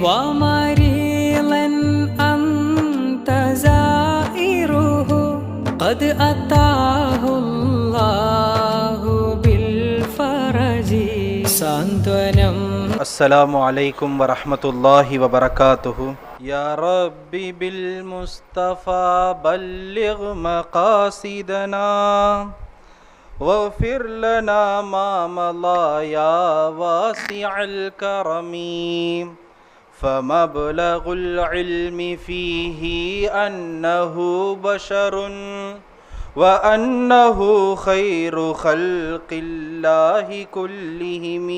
ومريضا أنت زائره قد أتاه الله بالفرج. سانتونم السلام عليكم ورحمة الله وبركاته. يا ربي بالمصطفى بلغ مقاصدنا واغفر لنا ما مضى يا واسع الكرم. فمبلغ العلم فيه أنه بشر وأنه خير خلق الله كلهم.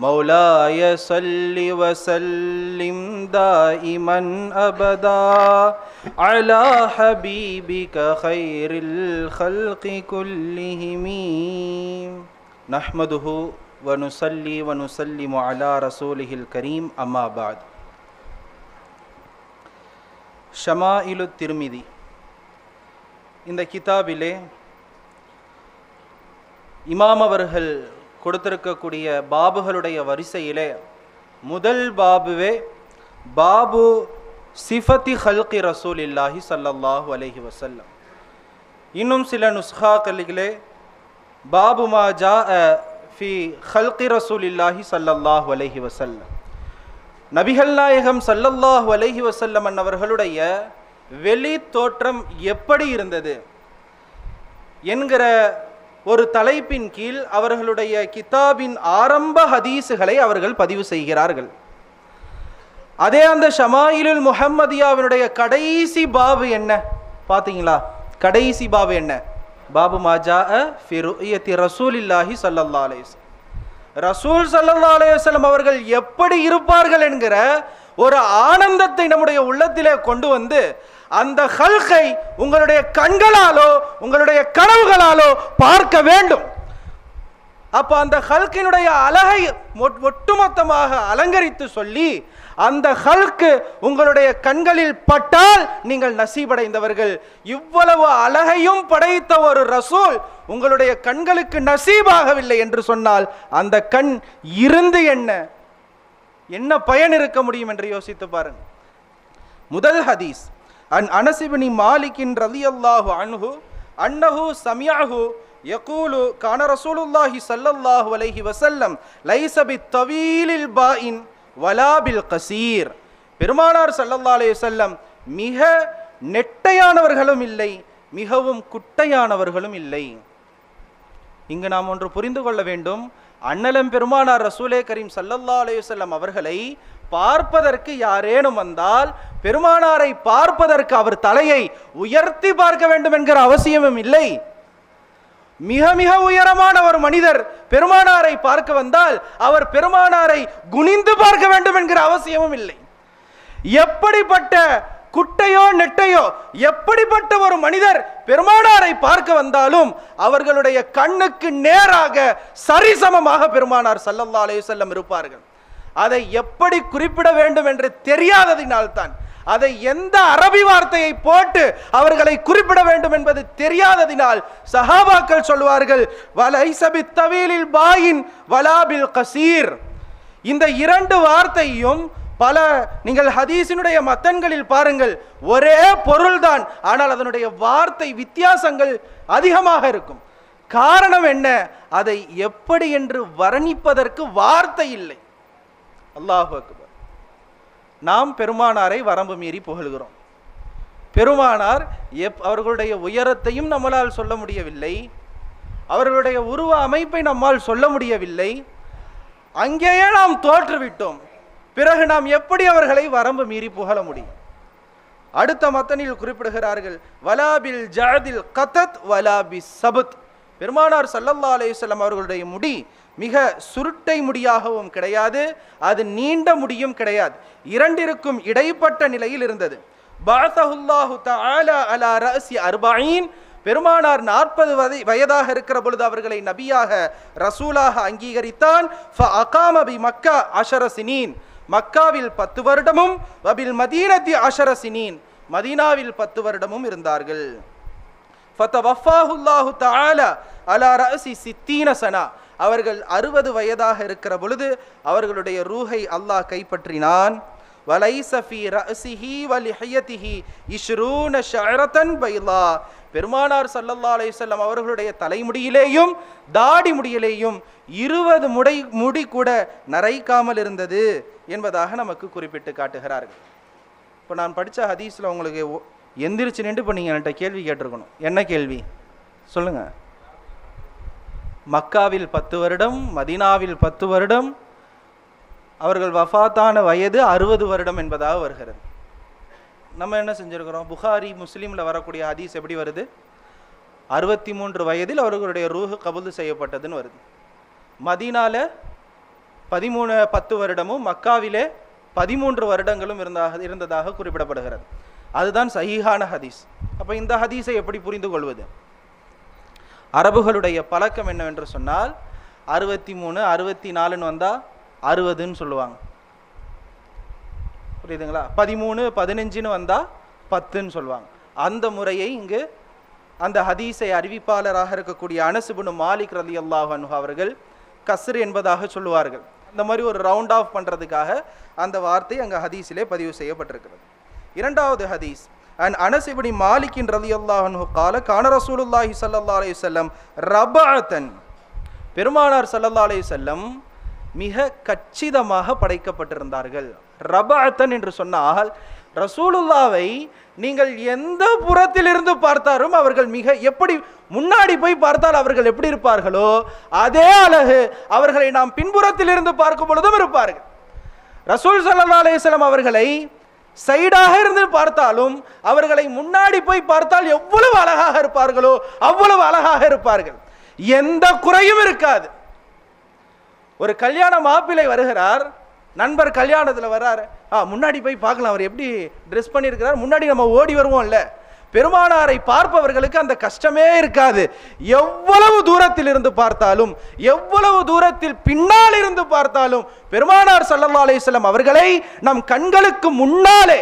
مولاي صل وسلم دائما أبدا على حبيبك خير الخلق كلهم. نحمده ونصلي ونسلم على رسوله الكريم أما بعد ஷமாயிலு திருமிதி இந்த கிதாபிலே இமாம் அவர்கள் கொடுத்திருக்கக்கூடிய பாபுகளுடைய வரிசையிலே முதல் பாபுவே பாபு சிஃபத்தி ஹல்கி ரசூல் இல்லாஹி சல்லல்லாஹு அலைஹி வசல்லம் இன்னும் சில நுஸ்ஹாக்களிலே பாபு மா ஜா ஃபி ஹல்கி ரசூலில்லாஹி இல்லாஹி சல்லல்லாஹு வசல்லம் நபிகள் நாயகம் சல்லல்லாஹ் அலைஹி வசல்லம் அவர்களுடைய வெளி தோற்றம் எப்படி இருந்தது என்கிற ஒரு தலைப்பின் கீழ் அவர்களுடைய கிதாபின் ஆரம்ப ஹதீஸுகளை அவர்கள் பதிவு செய்கிறார்கள் அதே அந்த ஷமாயிலுல் முஹம்மதியாவினுடைய கடைசி பாபு என்ன பார்த்தீங்களா கடைசி பாபு என்ன பாபு மாஜா ஃபிருயத்தி ரசூலில்லாஹி சல்லல்லா அலேஸ் ரசூல் சல்லா அலையம் அவர்கள் எப்படி இருப்பார்கள் என்கிற ஒரு ஆனந்தத்தை நம்முடைய உள்ளத்திலே கொண்டு வந்து அந்த ஹல்கை உங்களுடைய கண்களாலோ உங்களுடைய கனவுகளாலோ பார்க்க வேண்டும். அப்போ அந்த ஹல்கினுடைய அழகை ஒட்டுமொத்தமாக அலங்கரித்து சொல்லி அந்த ஹல்கு உங்களுடைய கண்களில் பட்டால் நீங்கள் நசீபடைந்தவர்கள். இவ்வளவு அழகையும் படைத்த ஒரு ரசூல் உங்களுடைய கண்களுக்கு நசீபாகவில்லை என்று சொன்னால் அந்த கண் இருந்து என்ன? என்ன பயன் இருக்க முடியும் என்று யோசித்து பாருங்கள் முதல் ஹதீஸ் அன் அனசிபினி மாலிக்கின் ரதி அல்லாஹு அன்ஹு அன்னஹு சமியாஹு யகூலு கான ரசூலுல்லாஹி சல்லல்லாஹு அலைஹி வசல்லம் லைசபி தவீலில் பாயின் வலாபில் கசீர். பெருமானார் சல்லல்லா செல்லம் மிக நெட்டையானவர்களும் இல்லை மிகவும் குட்டையானவர்களும் இல்லை. இங்கு நாம் ஒன்று புரிந்து கொள்ள வேண்டும். அண்ணலம் பெருமானார் ரசூலே கரீம் சல்லல்லா அலையுசல்லம் அவர்களை பார்ப்பதற்கு யாரேனும் வந்தால் பெருமானாரை பார்ப்பதற்கு அவர் தலையை உயர்த்தி பார்க்க வேண்டும் என்கிற அவசியமும் இல்லை. மிக மிக உயரமான ஒரு மனிதர் பெருமானாரை பார்க்க வந்தால் அவர் பெருமானாரை குனிந்து பார்க்க வேண்டும் என்கிற அவசியமும் இல்லை. எப்படிப்பட்ட குட்டையோ நெட்டையோ எப்படிப்பட்ட ஒரு மனிதர் பெருமானாரை பார்க்க வந்தாலும் அவர்களுடைய கண்ணுக்கு நேராக சரிசமமாக பெருமானார் சல்லல்லா அலையுசல்லம் இருப்பார்கள். அதை எப்படி குறிப்பிட வேண்டும் என்று தெரியாததினால்தான் அதை எந்த அரபி வார்த்தையை போட்டு அவர்களை குறிப்பிட வேண்டும் என்பது தெரியாததினால் சஹாபாக்கள் சொல்வார்கள் வலைசபி தவீலில் பாயின் வலாபில் கசீர். இந்த இரண்டு வார்த்தையும் பல நீங்கள் ஹதீஸினுடைய மத்தன்களில் பாருங்கள் ஒரே பொருள்தான். ஆனால் அதனுடைய வார்த்தை வித்தியாசங்கள் அதிகமாக இருக்கும். காரணம் என்ன? அதை எப்படி என்று வர்ணிப்பதற்கு வார்த்தை இல்லை. அல்லாஹு அக்பர். நாம் பெருமானாரை வரம்பு மீறி புகழ்கிறோம். பெருமானார் எப் அவர்களுடைய உயரத்தையும் நம்மளால் சொல்ல முடியவில்லை. அவர்களுடைய உருவ அமைப்பை நம்மால் சொல்ல முடியவில்லை. அங்கேயே நாம் தோற்றுவிட்டோம். பிறகு நாம் எப்படி அவர்களை வரம்பு மீறி புகழ முடியும்? அடுத்த மத்தனில் குறிப்பிடுகிறார்கள் வலாபில் ஜாதில் கதத் வலாபி சபத். பெருமானார் சல்லல்லா அலையுசல்லம் அவர்களுடைய முடி மிக சுருட்டை முடியாகவும் கிடையாது அது நீண்ட முடியும் கிடையாது. இரண்டிற்கும் இடைப்பட்ட நிலையில் இருந்தது. பாசஹுல்லாஹு தஆலா அலா ரஅசி அர்பாயின் பெருமானார் நாற்பது வதை வயதாக இருக்கிற பொழுது அவர்களை நபியாக ரசூலாக அங்கீகரித்தான். அகாம மக்கா அஷரசினீன் மக்காவில் பத்து வருடமும் வபில் மதீனத்தி அஷர மதீனாவில் பத்து வருடமும் இருந்தார்கள். ஃபத்தவஃபாஹுல்லாஹு தஆலா அலா ரஅசி சித்தீன சனா. அவர்கள் அறுபது வயதாக இருக்கிற பொழுது அவர்களுடைய ரூஹை அல்லாஹ் கைப்பற்றினான். பெருமானார் சல்லல்லா அலைஹி அவர்களுடைய தலைமுடியிலேயும் தாடி முடியிலேயும் இருபது முடை முடி கூட நரைக்காமல் இருந்தது என்பதாக நமக்கு குறிப்பிட்டு காட்டுகிறார்கள். இப்போ நான் படித்த ஹதீஸில் உங்களுக்கு ஒ- எந்திரிச்சு நின்று இப்போ நீங்கள் என்கிட்ட கேள்வி கேட்டிருக்கணும். என்ன கேள்வி? சொல்லுங்கள் மக்காவில் பத்து வருடம் மதீனாவில் பத்து வருடம் அவர்கள் வஃபாத்தான வயது அறுபது வருடம் என்பதாக வருகிறது. நம்ம என்ன செஞ்சுருக்கிறோம்? புகாரி முஸ்லீமில் வரக்கூடிய ஹதீஸ் எப்படி வருது? அறுபத்தி மூன்று வயதில் அவர்களுடைய ரூஹு கபூல் செய்யப்பட்டதுன்னு வருது. மதீனால பதிமூணு பத்து வருடமும் மக்காவிலே பதிமூன்று வருடங்களும் இருந்தாக இருந்ததாக குறிப்பிடப்படுகிறது. அதுதான் சஹீஹான ஹதீஸ். அப்போ இந்த ஹதீஸை எப்படி புரிந்து கொள்வது அரபுகளுடைய பழக்கம் என்னவென்று சொன்னால் அறுபத்தி மூணு அறுபத்தி நாலுன்னு வந்தால் அறுபதுன்னு சொல்லுவாங்க. புரியுதுங்களா? பதிமூணு பதினஞ்சுன்னு வந்தால் பத்துன்னு சொல்லுவாங்க. அந்த முறையை இங்கு அந்த ஹதீஸை அறிவிப்பாளராக இருக்கக்கூடிய அனசுபுனு மாலிக் ரலி அல்லாஹ் அவர்கள் கஸ்ரு என்பதாக சொல்லுவார்கள். இந்த மாதிரி ஒரு ரவுண்ட் ஆஃப் பண்ணுறதுக்காக அந்த வார்த்தை அங்கே ஹதீஸிலே பதிவு செய்யப்பட்டிருக்கிறது. இரண்டாவது ஹதீஸ் அண்ட் அனசிபடி மாலிக்கின் ரதி அல்லாஹு கால கான ரசூலுல்லாஹி சல்லா அலி வஸல்லம் ரபாத்தன் பெருமானார் ஸல்லல்லாஹு அலி வஸல்லம் மிக கச்சிதமாக படைக்கப்பட்டிருந்தார்கள். ரபாத்தன் என்று சொன்னால் ரசூலுல்லாவை நீங்கள் எந்த புறத்திலிருந்து பார்த்தாலும் அவர்கள் மிக எப்படி முன்னாடி போய் பார்த்தால் அவர்கள் எப்படி இருப்பார்களோ அதே அழகு அவர்களை நாம் பின்புறத்திலிருந்து பார்க்கும் பொழுதும் இருப்பார்கள். ரசூல் சல்லா அலையம் அவர்களை சைடாக இருந்து பார்த்தாலும் அவர்களை முன்னாடி போய் பார்த்தால் எவ்வளவு அழகாக இருப்பார்களோ அவ்வளவு அழகாக இருப்பார்கள். எந்த குறையும் இருக்காது. ஒரு கல்யாண மாப்பிள்ளை வருகிறார் நண்பர் கல்யாணத்தில் வர்றார். ஆ முன்னாடி போய் பார்க்கலாம் அவர் எப்படி ட்ரெஸ் பண்ணியிருக்கிறார் முன்னாடி நம்ம ஓடி வருவோம்ல. பெருமானாரை பார்ப்பவர்களுக்கு அந்த கஷ்டமே இருக்காது. எவ்வளவு தூரத்தில் இருந்து பார்த்தாலும் எவ்வளவு தூரத்தில் பின்னால் இருந்து பார்த்தாலும் பெருமானார் ஸல்லல்லாஹு செல்லம் அவர்களை நம் கண்களுக்கு முன்னாலே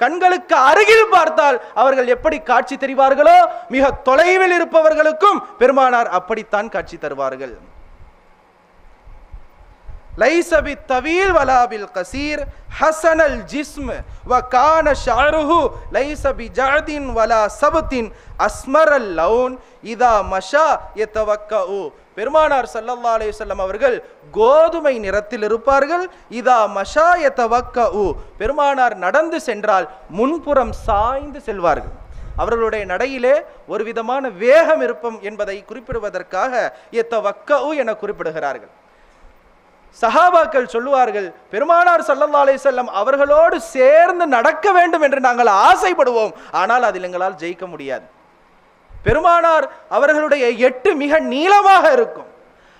கண்களுக்கு அருகில் பார்த்தால் அவர்கள் எப்படி காட்சி தெரிவார்களோ மிக தொலைவில் இருப்பவர்களுக்கும் பெருமானார் அப்படித்தான் காட்சி தருவார்கள். லைசபி தவீல் வலாபில் கசீர் கசீர் ஹசனல் ஜிஸ்ம் வ கான ஷாருஹு லைசபி ஜாதின் வலா சபத்தின் அஸ்மரல் லவுன் இதா மஷா எத்தவக்க ஓ பெருமானார் சல்லல்லா அலைஹி அவர்கள் கோதுமை நிறத்தில் இருப்பார்கள் இதா மஷா எத்தவக்க யதவக்கஉ. பெருமானார் நடந்து சென்றால் முன்புறம் சாய்ந்து செல்வார்கள். அவர்களுடைய நடையிலே ஒரு விதமான வேகம் இருப்பம் என்பதை குறிப்பிடுவதற்காக எத்த வக்கவு என குறிப்பிடுகிறார்கள். சஹாபாக்கள் சொல்லுவார்கள் பெருமானார் சல்லல்லா அலைஹி செல்லம் அவர்களோடு சேர்ந்து நடக்க வேண்டும் என்று நாங்கள் ஆசைப்படுவோம். ஆனால் அதில் எங்களால் ஜெயிக்க முடியாது. பெருமானார் அவர்களுடைய எட்டு மிக நீளமாக இருக்கும்.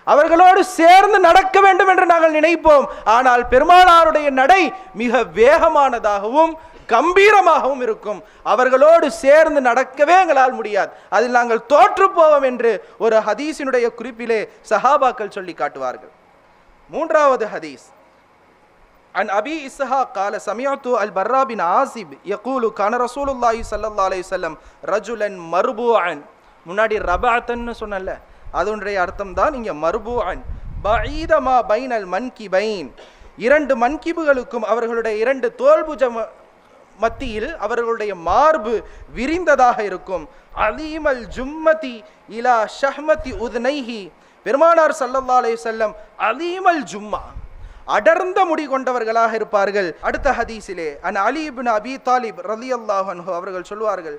அவர்களோடு சேர்ந்து நடக்க வேண்டும் என்று நாங்கள் நினைப்போம். ஆனால் பெருமானாருடைய நடை மிக வேகமானதாகவும் கம்பீரமாகவும் இருக்கும். அவர்களோடு சேர்ந்து நடக்கவே எங்களால் முடியாது. அதில் நாங்கள் தோற்று போவோம் என்று ஒரு ஹதீஸினுடைய குறிப்பிலே சஹாபாக்கள் சொல்லி காட்டுவார்கள். மூன்றாவது ஹதீஸ். அன் அபி இஸ்ஹா கால சமியாத்து அல் பர்ராபின் ஆசிப் யகூலு கான ரசூலுல்லாஹி ஸல்லல்லாஹு அலைஹி வஸல்லம் ரஜுலன் மர்பூஅன். முன்னாடி ரபாத்தன்னு சொன்னல அதனுடைய அர்த்தம் தான் இங்க மர்பூஅன். பஈதமா பைனல் மன்கிபைன். இரண்டு மன்கிபுகளுக்கும் அவர்களுடைய இரண்டு தோல்புஜ ம- மத்தியில் அவர்களுடைய மார்பு விரிந்ததாக இருக்கும். அலீமல் ஜும்மதி இலா ஷஹ்மதி உத்னைஹி. பெருமானார் சல்லல்லா அலைஹி செல்லம் அலீமல் ஜும்மா அடர்ந்த முடி கொண்டவர்களாக இருப்பார்கள். அடுத்த ஹதீஸிலே அன் அலி அபி தாலிப் ரலி அன்ஹு அவர்கள் சொல்வார்கள்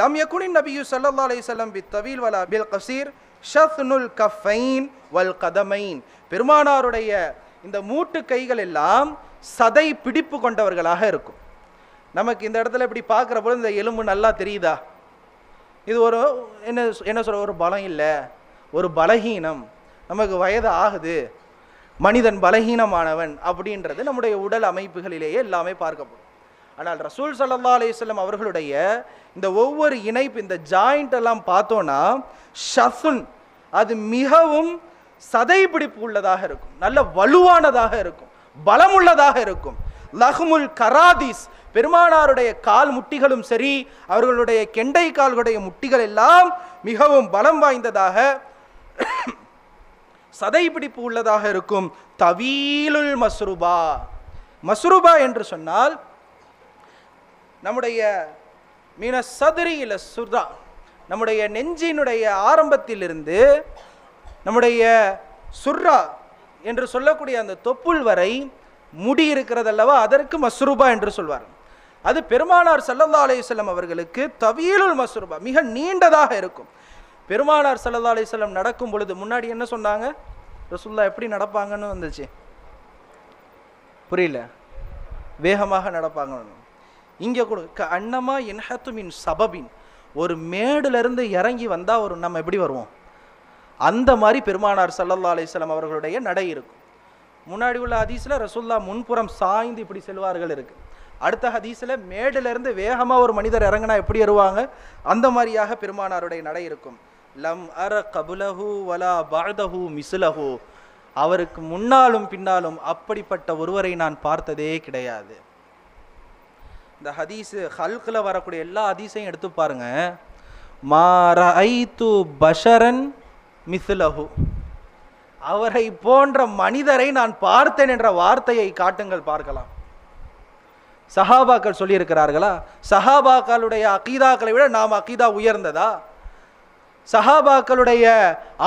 லம் யகுனின் நபியு ஸல்லல்லாஹு அலைஹி செல்லம் பி தவீல் வலா பில் கசீர் ஷத்னுல் கஃபைன் வல் கதமைன். பெருமானாருடைய இந்த மூட்டு கைகள் எல்லாம் சதை பிடிப்பு கொண்டவர்களாக இருக்கும். நமக்கு இந்த இடத்துல இப்படி பார்க்குற பொழுது இந்த எலும்பு நல்லா தெரியுதா? இது ஒரு என்ன என்ன சொல்கிற ஒரு பலம் இல்லை. ஒரு பலகீனம். நமக்கு வயது ஆகுது. மனிதன் பலகீனமானவன் அப்படின்றது நம்முடைய உடல் அமைப்புகளிலேயே எல்லாமே பார்க்கப்படும். ஆனால் ரசூல் சல்லா அலிஸ்லம் அவர்களுடைய இந்த ஒவ்வொரு இணைப்பு இந்த ஜாயிண்ட் எல்லாம் பார்த்தோன்னா ஷஃபுன் அது மிகவும் சதைப்பிடிப்பு உள்ளதாக இருக்கும். நல்ல வலுவானதாக இருக்கும். பலமுள்ளதாக இருக்கும். லஹ்முல் கராதிஸ் பெருமானாருடைய கால் முட்டிகளும் சரி அவர்களுடைய கெண்டை கால்களுடைய முட்டிகள் எல்லாம் மிகவும் பலம் வாய்ந்ததாக சதை பிடிப்பு உள்ளதாக இருக்கும் தவீலுல் மஸ்ருபா. மஸ்ருபா என்று சொன்னால் நம்முடைய மீன சதுரி இல்ல நம்முடைய நெஞ்சினுடைய ஆரம்பத்திலிருந்து நம்முடைய சுர்ரா என்று சொல்லக்கூடிய அந்த தொப்புள் வரை முடி இருக்கிறதல்லவா? அதற்கு மஸ்ரூபா என்று சொல்வார். அது பெருமானார் ஸல்லல்லாஹு அலையுசல்லம் அவர்களுக்கு தவீலுல் மஸ்ரூபா மிக நீண்டதாக இருக்கும். பெருமானார் சல்லா அலிஸ்லம் நடக்கும் பொழுது முன்னாடி என்ன சொன்னாங்க? ரசுல்லா எப்படி நடப்பாங்கன்னு வந்துச்சு. புரியல. வேகமாக நடப்பாங்கன்னு. இங்கே கூட. க அன்னமா என்ஹத்து மின் சபபின். ஒரு மேடுலேருந்து இறங்கி வந்தால் ஒரு நம்ம எப்படி வருவோம்? அந்த மாதிரி பெருமானார் சல்லல்லா அலிஸ்லாம் அவர்களுடைய நடை இருக்கும். முன்னாடி உள்ள ஹதீஸில் ரசுல்லா முன்புறம் சாய்ந்து இப்படி செல்வார்கள் இருக்கு. அடுத்த ஹதீஸில் மேடிலிருந்து வேகமாக ஒரு மனிதர் இறங்கினா எப்படி வருவாங்க? அந்த மாதிரியாக பெருமானாருடைய நடை இருக்கும். லம் அர கபுலஹு வலா பாதஹு மிசுலஹு அவருக்கு முன்னாலும் பின்னாலும் அப்படிப்பட்ட ஒருவரை நான் பார்த்ததே கிடையாது. இந்த ஹதீஸு ஹல்கில் வரக்கூடிய எல்லா ஹதீஸையும் எடுத்து பாருங்க. மார ஐத்து பஷரன் மிஸ்லஹு. அவரை போன்ற மனிதரை நான் பார்த்தேன் என்ற வார்த்தையை காட்டுங்கள் பார்க்கலாம். சஹாபாக்கள் சொல்லியிருக்கிறார்களா? சஹாபாக்களுடைய அகீதாக்களை விட நாம் அகீதா உயர்ந்ததா? சஹாபாக்களுடைய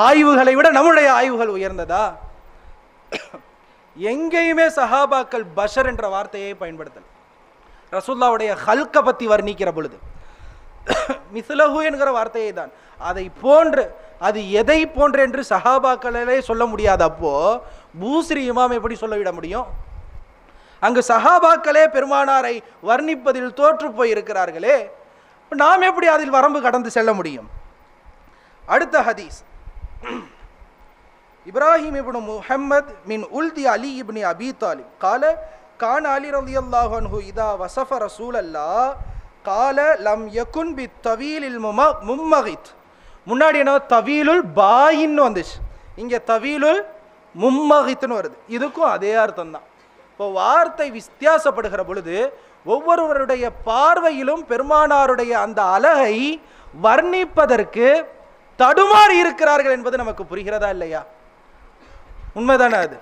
ஆய்வுகளை விட நம்முடைய ஆய்வுகள் உயர்ந்ததா? எங்கேயுமே சஹாபாக்கள் பஷர் என்ற வார்த்தையை பயன்படுத்தல். ரசூல்லாவுடைய ஹல்கை பற்றி வர்ணிக்கிற பொழுது. மிஸ்லஹு என்கிற வார்த்தையை தான். அதை போன்று அது எதை போன்று என்று சஹாபாக்களே சொல்ல முடியாது அப்போ பூஸ்ரி இமாம் எப்படி சொல்லிவிட முடியும்? அங்கு சஹாபாக்களே பெருமானாரை வர்ணிப்பதில் தோற்று போயிருக்கிறார்களே. நாம் எப்படி அதில் வரம்பு கடந்து செல்ல முடியும்? அடுத்த ஹதீஸ். இப்ராஹிம் இப்னு முஹம்மத் மின் உல்தி அலி இப்னி அபி தாலிப். கால கான் அலி ரலியல்லாஹு ஹூ இதா வசஃப ரசூலல்லா கால லம் யகுன் பி தவீலில் மும மும்மகித். முன்னாடி என்ன? தவீலுல் பாயின்னு வந்துச்சு. இங்கே தவீலுல் மும்மகித்னு வருது. இதுக்கும் அதே அர்த்தம் தான் இப்போ வார்த்தை வித்தியாசப்படுகிற பொழுது ஒவ்வொருவருடைய பார்வையிலும் பெருமானாருடைய அந்த அழகை வர்ணிப்பதற்கு தடுமாறி இருக்கிறார்கள் என்பது நமக்கு புரிகிறதா இல்லையா? உண்மைதானே அது.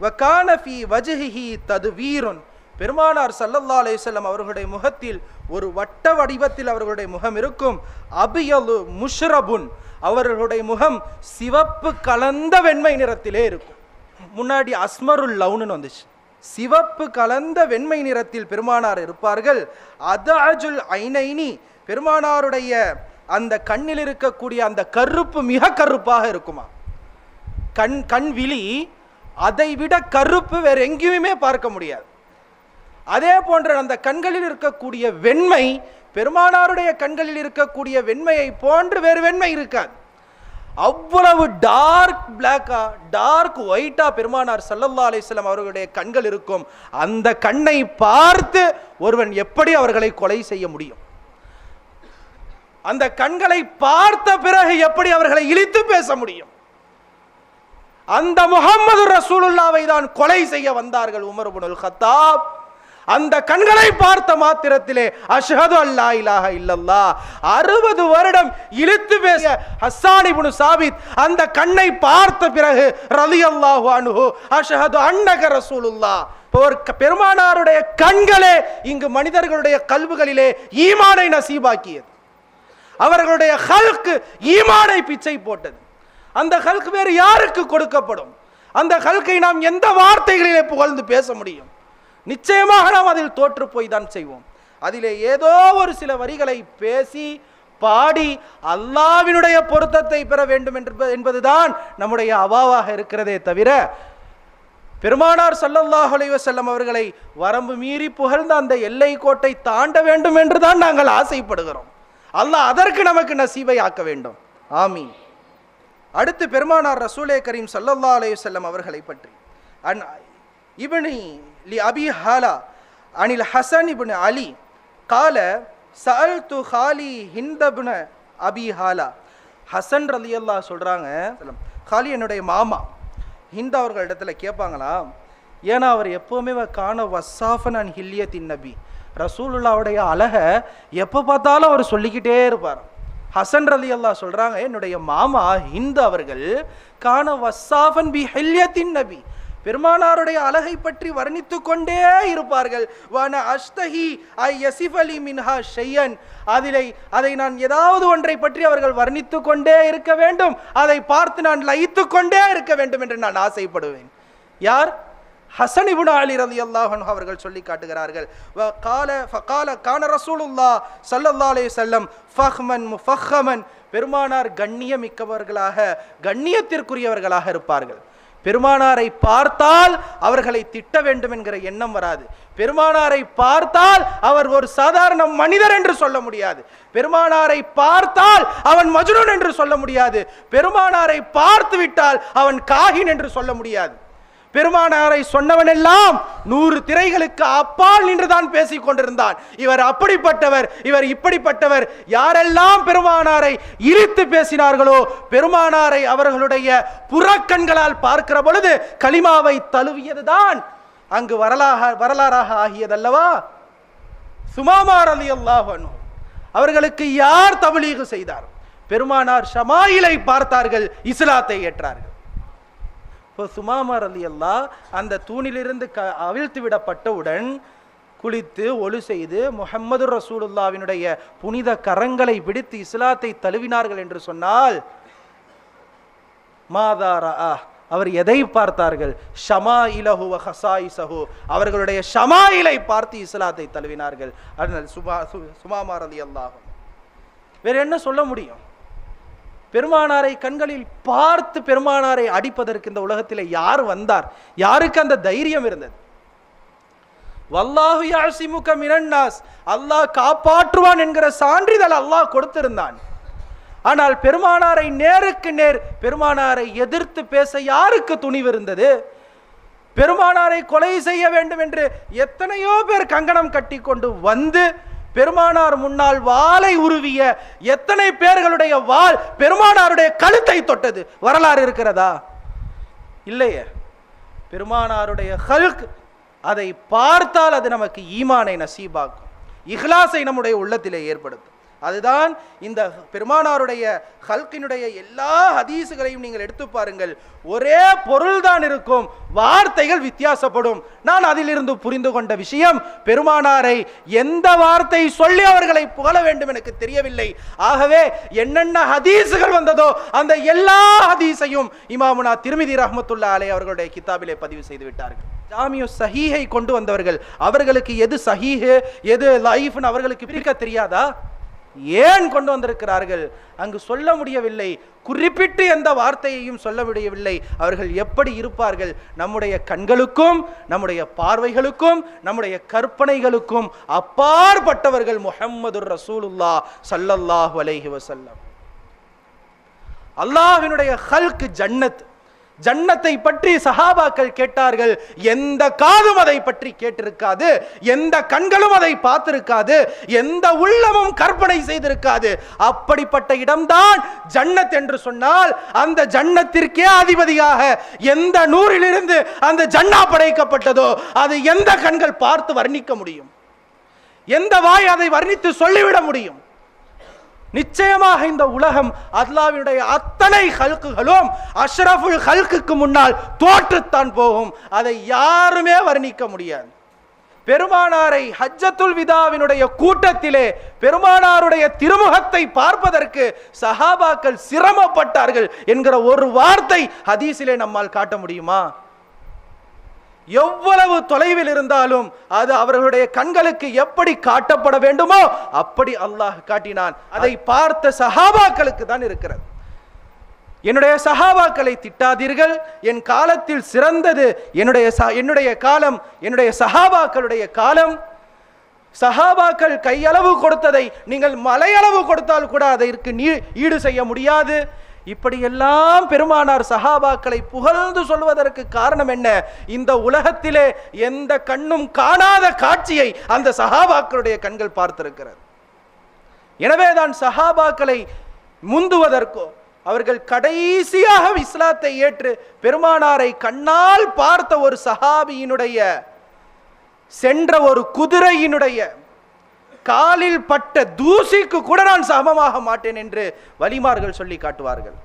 வக்கானஃபி ஃபி தது ததுவீருன். பெருமானார் சல்லல்லா அலையுசல்லம் அவர்களுடைய முகத்தில் ஒரு வட்ட வடிவத்தில் அவர்களுடைய முகம் இருக்கும். அபியலு முஷ்ரபுன். அவர்களுடைய முகம் சிவப்பு கலந்த வெண்மை நிறத்திலே இருக்கும். முன்னாடி அஸ்மருல் லவுன்னு வந்துச்சு. சிவப்பு கலந்த வெண்மை நிறத்தில் பெருமானார் இருப்பார்கள். அதாஜுல் ஐனைனி. பெருமானாருடைய அந்த கண்ணில் இருக்கக்கூடிய அந்த கருப்பு மிக கருப்பாக இருக்குமா? கண் கண் விழி அதை விட கருப்பு வேற எங்கேயுமே பார்க்க முடியாது. அதே போன்ற அந்த கண்களில் இருக்கக்கூடிய வெண்மை பெருமானாருடைய கண்களில் இருக்கக்கூடிய வெண்மையை போன்று வேறு வெண்மை இருக்காது. அவ்வளவு டார்க் பிளாக்கா டார்க் ஒயிட்டா பெருமானார் சல்லல்லா அலிஸ்லாம் அவர்களுடைய கண்கள் இருக்கும். அந்த கண்ணை பார்த்து ஒருவன் எப்படி அவர்களை கொலை செய்ய முடியும்? அந்த கண்களை பார்த்த பிறகு எப்படி அவர்களை இழித்து பேச முடியும்? அந்த முகமது ரசூலுல்லாவை தான் கொலை செய்ய வந்தார்கள் உமர் இப்னுல் கத்தாப். அந்த கண்களை பார்த்த மாத்திரத்திலே அஷ்ஹது அல்லா இலாக இல்லல்லா அறுபது வருடம் இழுத்து பேச ஹஸ்ஸானி புனு சாபித் அந்த கண்ணை பார்த்த பிறகு ரலியல்லாஹு அனுஹு அஷ்ஹது அன்னக ரசூலுல்லா ஒரு பெருமானாருடைய கண்களே இங்கு மனிதர்களுடைய கல்வுகளிலே ஈமானை நசீபாக்கியது. அவர்களுடைய ஹல்க்கு ஈமானை பிச்சை போட்டது. அந்த ஹல்க் வேறு யாருக்கு கொடுக்கப்படும்? அந்த ஹல்கை நாம் எந்த வார்த்தைகளிலே புகழ்ந்து பேச முடியும்? நிச்சயமாக நாம் அதில் தோற்று போய் தான் செய்வோம். அதிலே ஏதோ ஒரு சில வரிகளை பேசி பாடி அல்லாவினுடைய பொருத்தத்தை பெற வேண்டும் என்று என்பதுதான் நம்முடைய அவாவாக இருக்கிறதே தவிர பெருமானார் ஸல்லல்லாஹு அலைஹி அவர்களை வரம்பு மீறி புகழ்ந்த அந்த எல்லை கோட்டை தாண்ட வேண்டும் என்று தான் நாங்கள் ஆசைப்படுகிறோம். அல்லாஹ் அதற்கு நமக்கு நசீபை ஆக்க வேண்டும். ஆமீன். அடுத்து பெருமானார் ரசூலே கரீம் சல்லல்லா அலைஹி வஸல்லம் அவர்களை பற்றி. அன் இபனி லி அபி ஹாலா அனில் ஹசன் இப்னு அலி கால சஅல்து ஹாலி ஹிந்தபுன அபி ஹாலா. ஹசன் ரலியல்லாஹ் சொல்கிறாங்க ஹாலி என்னுடைய மாமா. ஹிந்த அவர்கள் இடத்துல கேட்பாங்களா ஏன்னா அவர் எப்போவுமே காண வசாஃபன் அன் ஹில்லியத்தின் நபி. ரசூலுல்லாவுடைய அழகை எப்போ பார்த்தாலும் அவர் சொல்லிக்கிட்டே இருப்பார். ஹசன் ரலி அல்லா சொல்கிறாங்க என்னுடைய மாமா ஹிந்து அவர்கள் கான வசாஃபன் பி ஹெல்யத்தின் நபி. பெருமானாருடைய அழகை பற்றி வர்ணித்து கொண்டே இருப்பார்கள். வன அஷ்தஹி ஐ யசிஃபலி மின்ஹா ஷையன். அதிலை அதை நான் ஏதாவது ஒன்றை பற்றி அவர்கள் வர்ணித்து கொண்டே இருக்க வேண்டும். அதை பார்த்து நான் லயித்து கொண்டே இருக்க வேண்டும் என்று நான் ஆசைப்படுவேன். யார்? ஹசன் இபுன் அலி ரலியல்லாஹு அல்லாஹன் அவர்கள் சொல்லி காட்டுகிறார்கள். வ கால ஃபகால கான ரசூலுல்லா சல்லல்லா அலே செல்லம் ஃபஹ்மன் முஃபஹமன் பெருமானார் கண்ணியமிக்கவர்களாக கண்ணியத்திற்குரியவர்களாக இருப்பார்கள். பெருமானாரை பார்த்தால் அவர்களை திட்ட வேண்டும் என்கிற எண்ணம் வராது. பெருமானாரை பார்த்தால் அவர் ஒரு சாதாரண மனிதர் என்று சொல்ல முடியாது. பெருமானாரை பார்த்தால் அவன் மஜ்னூன் என்று சொல்ல முடியாது. பெருமானாரை பார்த்து விட்டால் அவன் காகின் என்று சொல்ல முடியாது. பெருமானாரை சொன்னவனெல்லாம் நூறு திரைகளுக்கு அப்பால் நின்றுதான் பேசிக் கொண்டிருந்தான். இவர் அப்படிப்பட்டவர் இவர் இப்படிப்பட்டவர். யாரெல்லாம் பெருமானாரை இரித்து பேசினார்களோ பெருமானாரை அவர்களுடைய புறக்கண்களால் பார்க்கிற பொழுது கலிமாவை தழுவியதுதான். அங்கு வரலாக வரலாறாக ஆகியதல்லவா? சுமாமார் அலி அல்லாஹனு அவர்களுக்கு யார் தபலீகு செய்தார்? பெருமானார் ஷமாயிலை பார்த்தார்கள் இஸ்லாத்தை ஏற்றார்கள். இப்போ சுமாமர் அலி அல்லா அந்த தூணிலிருந்து க அவிழ்த்து விடப்பட்டவுடன் குளித்து ஒழு செய்து முஹம்மது ரசூலுல்லாவினுடைய புனித கரங்களை பிடித்து இஸ்லாத்தை தழுவினார்கள் என்று சொன்னால் மாதாரா அவர் எதை பார்த்தார்கள்? ஷமா இலஹு ஹசாயிசஹு அவர்களுடைய ஷமாயிலை பார்த்து இஸ்லாத்தை தழுவினார்கள். அதனால் சுமா சு- சுமாமார் அலி அல்லாஹும் வேற என்ன சொல்ல முடியும்? பெருமானாரை கண்களில் பார்த்து பெருமானாரை அடிப்பதற்கு இந்த உலகத்தில் யார் வந்தார்? யாருக்கு அந்த தைரியம் இருந்தது? வல்லாஹு யாசிமுக மினன்னாஸ். அல்லாஹ் காப்பாற்றுவான் என்கிற சான்றிதழ் அல்லாஹ் கொடுத்திருந்தான். ஆனால் பெருமானாரை நேருக்கு நேர் பெருமானாரை எதிர்த்து பேச யாருக்கு துணிவு இருந்தது? பெருமானாரை கொலை செய்ய வேண்டும் என்று எத்தனையோ பேர் கங்கணம் கட்டி கொண்டு வந்து பெருமானார் முன்னால் வாளை உருவிய எத்தனை பேர்களுடைய வாள் பெருமானாருடைய கழுத்தை தொட்டது? வரலாறு இருக்கிறதா? இல்லையே. பெருமானாருடைய ஹல்க் அதை பார்த்தால் அது நமக்கு ஈமானை நசீபாக்கும். இஹ்லாஸை நம்முடைய உள்ளத்திலே ஏற்படுத்தும். அதுதான் இந்த பெருமானாருடைய ஹல்கினுடைய எல்லா ஹதீஸுகளையும் நீங்கள் எடுத்து பாருங்கள். ஒரே பொருள்தான் இருக்கும். வார்த்தைகள் வித்தியாசப்படும். நான் அதிலிருந்து புரிந்து கொண்ட விஷயம் பெருமானாரை எந்த வார்த்தை சொல்லி அவர்களை புகழ வேண்டும் எனக்கு தெரியவில்லை. ஆகவே என்னென்ன ஹதீசுகள் வந்ததோ அந்த எல்லா ஹதீஸையும் இமாமுனா திருமிதி ரஹமத்துல்லா அலை அவர்களுடைய கிதாபிலே பதிவு செய்து விட்டார்கள். ஜாமியு சஹீஹை கொண்டு வந்தவர்கள் அவர்களுக்கு எது சஹீஹு எது லைஃப்னு அவர்களுக்கு பிரிக்க தெரியாதா? ஏன் கொண்டு வந்திருக்கிறார்கள்? அங்கு சொல்ல முடியவில்லை. குறிப்பிட்டு எந்த வார்த்தையையும் சொல்ல முடியவில்லை. அவர்கள் எப்படி இருப்பார்கள்? நம்முடைய கண்களுக்கும் நம்முடைய பார்வைகளுக்கும் நம்முடைய கற்பனைகளுக்கும் அப்பாற்பட்டவர்கள் முஹம்மது ரசூலுல்லா சல்லல்லாஹ் அலைஹி வசல்லம் அல்லாஹினுடைய ஹல்க் ஜன்னத். ஜன்னத்தை பற்றி சஹாபாக்கள் கேட்டார்கள் எந்த காதும் அதை பற்றி கேட்டிருக்காது எந்த கண்களும் அதை பார்த்திருக்காது எந்த உள்ளமும் கற்பனை செய்திருக்காது. அப்படிப்பட்ட இடம்தான் ஜன்னத் என்று சொன்னால் அந்த ஜன்னத்திற்கே அதிபதியாக எந்த நூறிலிருந்து அந்த ஜன்னா படைக்கப்பட்டதோ அது எந்த கண்கள் பார்த்து வர்ணிக்க முடியும்? எந்த வாய் அதை வர்ணித்து சொல்லிவிட முடியும்? நிச்சயமாக இந்த உலகம் அல்லாவினுடைய அத்தனை ஹல்குகளும் அஷ்ரஃபுல் ஹல்குக்கு முன்னால் தோற்றுத்தான் போகும். அதை யாருமே வர்ணிக்க முடியாது. பெருமானாரை ஹஜ்ஜத்துல் விதாவினுடைய கூட்டத்திலே பெருமானாருடைய திருமுகத்தை பார்ப்பதற்கு சஹாபாக்கள் சிரமப்பட்டார்கள் என்கிற ஒரு வார்த்தை ஹதீஸிலே நம்மால் காட்ட முடியுமா? எவ்வளவு தொலைவில் இருந்தாலும் அது அவர்களுடைய கண்களுக்கு எப்படி காட்டப்பட வேண்டுமோ அப்படி அல்லாஹ் காட்டினான். அதை பார்த்த சஹாபாக்களுக்கு தான் இருக்கிறது. என்னுடைய சஹாபாக்களை திட்டாதீர்கள். என் காலத்தில் சிறந்தது என்னுடைய ச- என்னுடைய காலம் என்னுடைய சஹாபாக்களுடைய காலம். சஹாபாக்கள் கையளவு கொடுத்ததை நீங்கள் மலையளவு கொடுத்தால் கூட அதற்கு நீ ஈடு செய்ய முடியாது. இப்படியெல்லாம் பெருமானார் சஹாபாக்களை புகழ்ந்து சொல்வதற்கு காரணம் என்ன? இந்த உலகத்திலே எந்த கண்ணும் காணாத காட்சியை அந்த சஹாபாக்களுடைய கண்கள் பார்த்திருக்கிறது. எனவேதான் சஹாபாக்களை முந்துவதற்கோ அவர்கள் கடைசியாக இஸ்லாத்தை ஏற்று பெருமானாரை கண்ணால் பார்த்த ஒரு சஹாபியினுடைய சென்ற ஒரு குதிரையினுடைய காலில் பட்ட தூசிக்கு கூட நான் சமமாக மாட்டேன் என்று வலிமார்கள் சொல்லி காட்டுவார்கள்.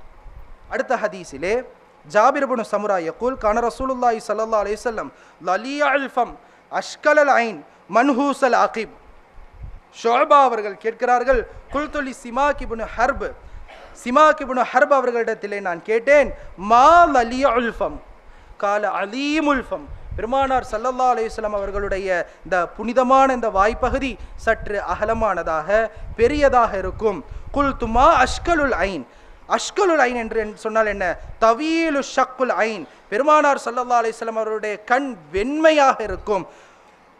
அடுத்த ஹதீஸிலே ஜாபிர் இப்னு சமுரா யகூல் கான ரசூலுல்லாஹி ஸல்லல்லாஹு அலைஹி வஸல்லம் லலியல் அஷ்கலல் ஐன் மன்ஹூசல் அகிப். ஷோபா அவர்கள் கேட்கிறார்கள் குல்துலி சிமா கிபுனு ஹர்ப் சிமா கிபுனு ஹர்ப் அவர்களிடத்திலே நான் கேட்டேன் மா லலியா உல்ஃபம் கால அலீம் உல்ஃபம் பெருமானார் சல்லல்லா அலையுஸ்லாம் அவர்களுடைய இந்த புனிதமான இந்த வாய்ப்பகுதி சற்று அகலமானதாக பெரியதாக இருக்கும். குல் துமா அஷ்கலுல் ஐன். அஷ்கலுல் ஐன் என்று சொன்னால் என்ன? தவீலு ஷக்குல் ஐன். பெருமானார் சல்லல்லா அலையுஸ்லாம் அவருடைய கண் வெண்மையாக இருக்கும்.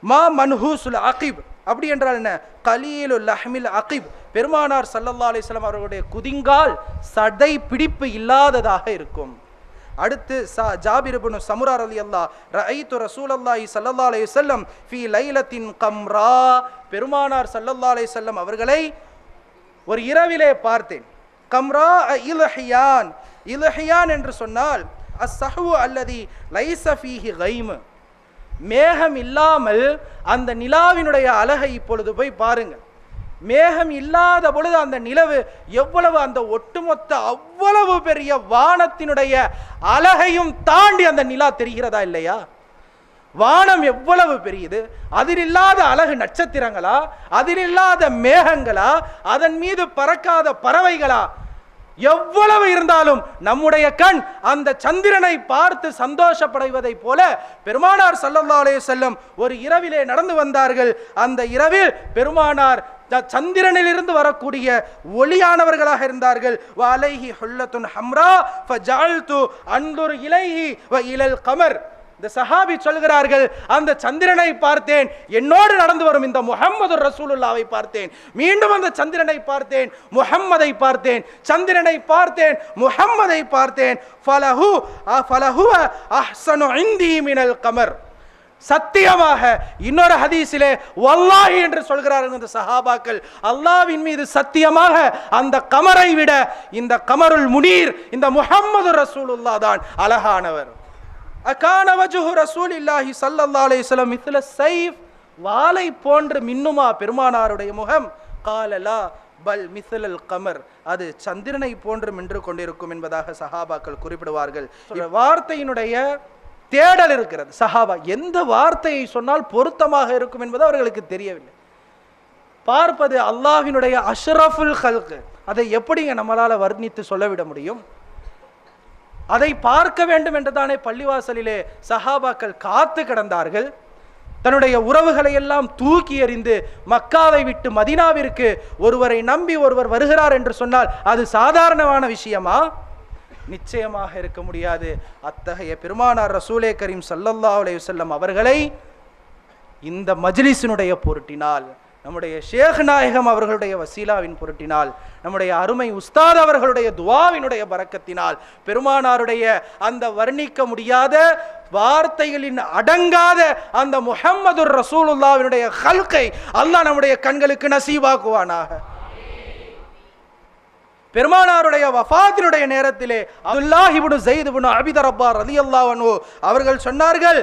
மா மன்ஹூசுல் அகிப். அப்படி என்றால் என்ன? கலீலு லஹ்மில் அகிப். பெருமானார் சல்லல்லா அலிஸ்லாம் அவர்களுடைய குதிங்கால் சதை பிடிப்பு இல்லாததாக இருக்கும். அடுத்து சா ஜாபிர் சமுரார் அலி அல்லா ரஐத்து ரசூலல்லாஹி ஸல்லல்லாஹு அலி செல்லம் ஃபி லைலத்தின் கம்ரா. பெருமானார் சல்லல்லா அலி செல்லம் அவர்களை ஒரு இரவிலே பார்த்தேன். கம்ரா இலஹியான். இலஹியான் என்று சொன்னால் அஸ்ஸஹு அல்லதி லைசஃபீஹி கைமு. மேகம் இல்லாமல் அந்த நிலாவினுடைய அழகை இப்பொழுது போய் பாருங்கள். மேகம் இல்லாத பொழுது அந்த நிலவு எவ்வளவு அந்த ஒட்டுமொத்த அவ்வளவு பெரிய வானத்தினுடைய அழகையும் தாண்டி அந்த நிலா தெரிகிறதா இல்லையா? வானம் எவ்வளவு பெரியது? அதில் இல்லாத அழகு நட்சத்திரங்களா? அதில் இல்லாத மேகங்களா? அதன் மீது பறக்காத பறவைகளா? எவ்வளவு இருந்தாலும் நம்முடைய கண் அந்த சந்திரனை பார்த்து சந்தோஷப்படைவதைப் போல பெருமானார் சல்லல்லா அலே செல்லம் ஒரு இரவிலே நடந்து வந்தார்கள். அந்த இரவில் பெருமானார் சந்திரனிலிருந்து வரக்கூடிய ஒளியானவர்களாக இருந்தார்கள். வ அலைஹி ஹுல்லத்துன் ஹம்ரா ஃபஜஅல்து அன்துர் இலைஹி வ இலல் கமர். இந்த சஹாபி சொல்கிறார்கள் அந்த சந்திரனை பார்த்தேன் என்னோடு நடந்து வரும் இந்த முஹம்மது ரசூலுல்லாவை பார்த்தேன். மீண்டும் அந்த சந்திரனை பார்த்தேன் முஹம்மதை பார்த்தேன். சந்திரனை பார்த்தேன் முஹம்மதை பார்த்தேன். ஃபலஹு அ ஃபலஹுவ அஹ்ஸனு இந்தி மினல் கமர். சத்தியமாக இன்னொரு ஹதீஸிலே வல்லாஹி என்று சொல்கிறார்கள் இந்த சஹாபாக்கள். அல்லாஹ்வின் மீது சத்தியமாக அந்த கமரை விட இந்த கமருல் முனீர் இந்த முஹம்மது ரசூலுல்லாஹ் தான் அழகானவர். அகான வஜுஹு ரசூலில்லாஹி ஸல்லல்லாஹு அலைஹி வஸல்லம் மித்ல சைஃப் வாளை போன்று மின்னுமா பெருமானாருடைய முகம்? காலலா பல் மிஸ்லல் கமர். அது சந்திரனை போன்று மின்று கொண்டிருக்கும் என்பதாக சஹாபாக்கள் குறிப்பிடுவார்கள். வார்த்தையினுடைய தேடல் இருக்கிறது. சஹாபா எந்த வார்த்தையை சொன்னால் பொருத்தமாக இருக்கும் என்பது அவர்களுக்கு தெரியவில்லை. பார்ப்பது அல்லாஹினுடைய அஷ்ரஃபுல் ஹல்கு அதை எப்படிங்க நம்மளால் வர்ணித்து சொல்லவிட முடியும்? அதை பார்க்க வேண்டும் என்று தானே பள்ளிவாசலிலே சஹாபாக்கள் காத்து கிடந்தார்கள். தன்னுடைய உறவுகளை எல்லாம் தூக்கி எறிந்து மக்காவை விட்டு மதீனாவிற்கு ஒருவரை நம்பி ஒருவர் வருகிறார் என்று சொன்னால் அது சாதாரணமான விஷயமா? நிச்சயமாக இருக்க முடியாது. அத்தகைய பெருமானார் ரசூலே கரீம் சல்லல்லா அலைய செல்லம் அவர்களை இந்த மஜ்லிஸினுடைய பொருட்டினால் நம்முடைய ஷேக் நாயகம் அவர்களுடைய வசீலாவின் பொருட்டினால் நம்முடைய அருமை உஸ்தாத் அவர்களுடைய துவாவினுடைய பறக்கத்தினால் பெருமானாருடைய அந்த வர்ணிக்க முடியாத வார்த்தைகளின் அடங்காத அந்த முஹம்மது ரசூலுல்லாவினுடைய ஹல்கை அல்லாஹ் நம்முடைய கண்களுக்கு நசீவாக்குவானாக. பெருமானாருடைய வஃபாத்தினுடைய நேரத்திலே அப்துல்லாஹ் இப்னு அபிதரப்பா இப்னு அல்லாவனு அவர்கள் சொன்னார்கள்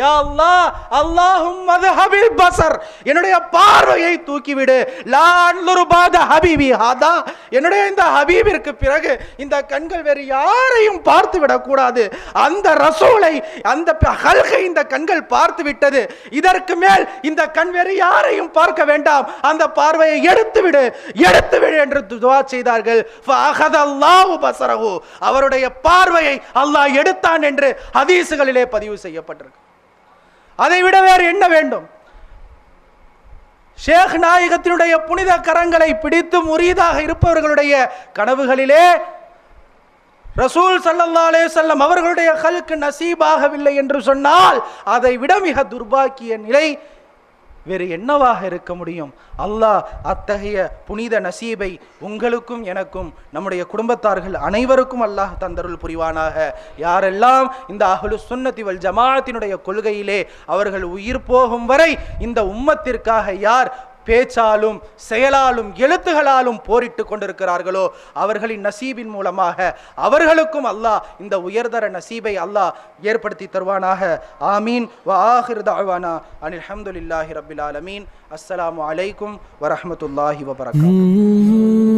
யா அல்லாஹ் அல்லாஹும் மذهபில் பசர் என்னுடைய பார்வையை தூக்கிவிடு. லா ஹபீபி ஹாதா. என்னுடைய இந்த ஹபீபிற்கு பிறகு இந்த கண்கள் வேறு யாரையும் பார்த்து விடக்கூடாது. அந்த ரசூலை அந்த ஹல்கை இந்த கண்கள் பார்த்து விட்டது. இதற்கு மேல் இந்த கண் வேறு யாரையும் பார்க்க வேண்டாம். அந்த பார்வையை எடுத்து விடு எடுத்து விடு என்று துவா செய்தார்கள். அவருடைய பார்வையை அல்லாஹ் எடுத்தான் என்று ஹதீசுகளிலே பதிவு செய்யப்பட்டிருக்கு. அதை விட வேறு என்ன வேண்டும்? ஷேக் நாயகத்தினுடைய புனித கரங்களை பிடித்து முறியதாக இருப்பவர்களுடைய கனவுகளிலே ரசூல் ஸல்லல்லாஹு அலைஹி அவர்களுடைய கல்க்கு நசீபாகவில்லை என்று சொன்னால் அதை விட மிக துர்பாக்கிய நிலை வேறு என்னவாக இருக்க முடியும்? அல்லாஹ் அத்தகைய புனித நசீபை உங்களுக்கும் எனக்கும் நம்முடைய குடும்பத்தார்கள் அனைவருக்கும் அல்லாஹ் தந்தருள் புரிவானாக. யாரெல்லாம் இந்த அகலு சுன்னதி வல் ஜமாத்தினுடைய கொள்கையிலே அவர்கள் உயிர் போகும் வரை இந்த உம்மத்திற்காக யார் பேச்சாலும் செயலாலும் எழுத்துகளாலும் போரிட்டு கொண்டிருக்கிறார்களோ அவர்களின் நசீபின் மூலமாக அவர்களுக்கும் அல்லாஹ் இந்த உயர்தர நசீபை அல்லாஹ் ஏற்படுத்தி தருவானாக. ஆமீன். வ ஆஹிர் அனில் அஹமதுல்லாஹி ரப்பில் ஆலமீன். அஸ்ஸலாமு அலைக்கும் வரஹ்மத்துல்லாஹி வபரகாத்துஹு